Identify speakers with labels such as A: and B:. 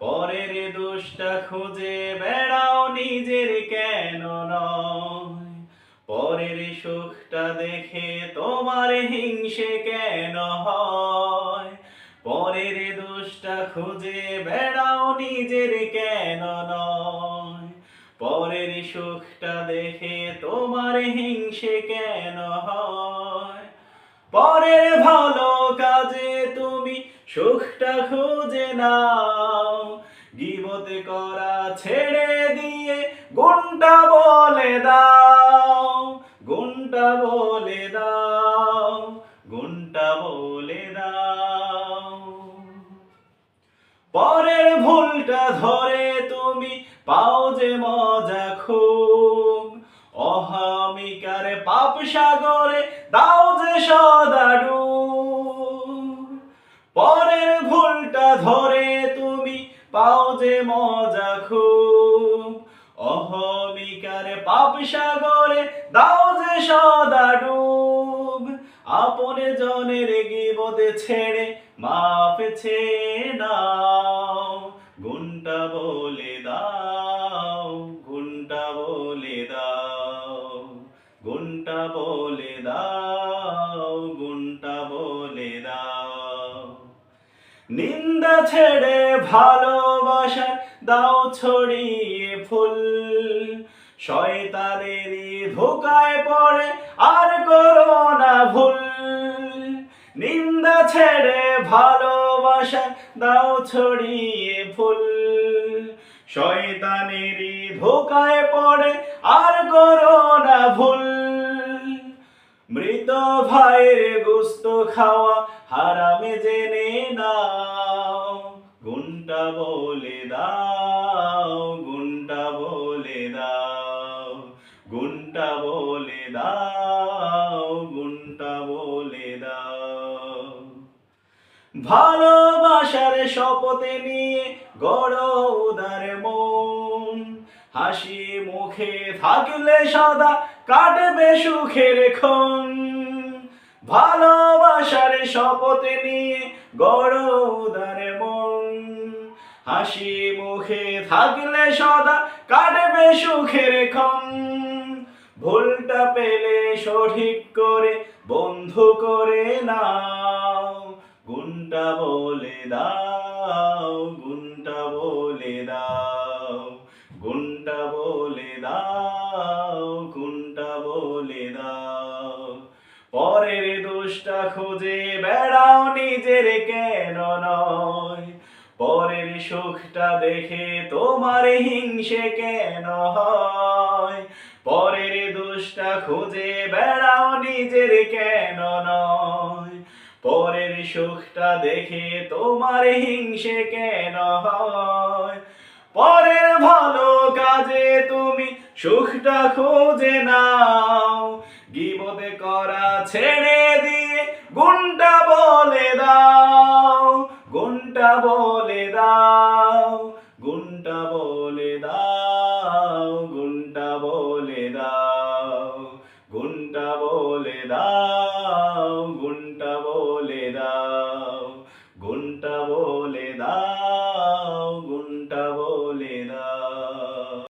A: পরের দোষটা খুঁজে বেড়াও নিজের কেন নয়। পরের সুখটা দেখে তোমার হিংসে কেন হয়? পরের দোষটা খুঁজে বেড়াও নিজের কেন নয়। পরের সুখটা দেখে তোমার হিংসে কেন হয়? পরের ভালো কাজে সুখটা খুঁজে নাও। গিবতে করা ছেড়ে দিয়ে গুণটা বলে দাও। গুণটা বলে দাও। গুণটা বলে দাও। পরের ভুলটা ধরে তুমি পাও যে মজা খুব। অহামিকারে পাপ সাগরে দাও যে সদা ডুব। ধরে তুমি পাও যে মজা খুব। অহমিকার পাপ সাগরে দাও যে সদা ডুব। আপনে জনের গিবতে ছেড়ে মাপেছে নাও। গুণটা বলে দাও, গুণটা বলে দাও। গুণটা বলে দাও, গুণটা বলে দাও। নিন্দা ছেড়ে ভালোবাসা দাও ছড়িয়ে ফুল। শয়তানেরই ধোকায় পড়ে আর করো না ভুল। নিন্দা ছেড়ে ভালোবাসা দাও ছড়িয়ে ফুল। শয়তানেরই ধোকায় পড়ে আর করো না ভুল। মৃত ভাইয়ের গুস্ত খাওয়া হারামে জেনে নাও। গুণটা বলে দাও, গুণটা বলে দাও, গুণটা বলে দাও, গুণটা বলে দাও। ভালোবাসার শপথে নিয়ে গড় উদার মন, হাসি মুখে থাকলে সদা কাটবে সুখের ক্ষণ। ভালোবাসার শপথে নিয়ে গড় উদার মন হাসি মুখে থাকলে সদা কাটবে সুখের ক্ষণ। ভুলটা পেলে সঠিক করে, বন্ধু করে নাও। গুণটা বলে দাও, গুণটা বলে দাও। গুণটা বলে দাও, গুণটা বলে দাও। পরের দোষটা খুঁজে বেড়াও নিজের কেন নয় সুখটা দেখে তোমার হিংসে কেন হয়? পরের দোষটা খুঁজে বেড়াও নিজের কেন নয়? পরের সুখটা দেখে তোমার হিংসে কেন হয়? পরের ভালো কাজে তুমি সুখটা খুঁজে নাও। গিবতে করা ছেড়ে দিয়ে গুণটা గుంటబోలేదా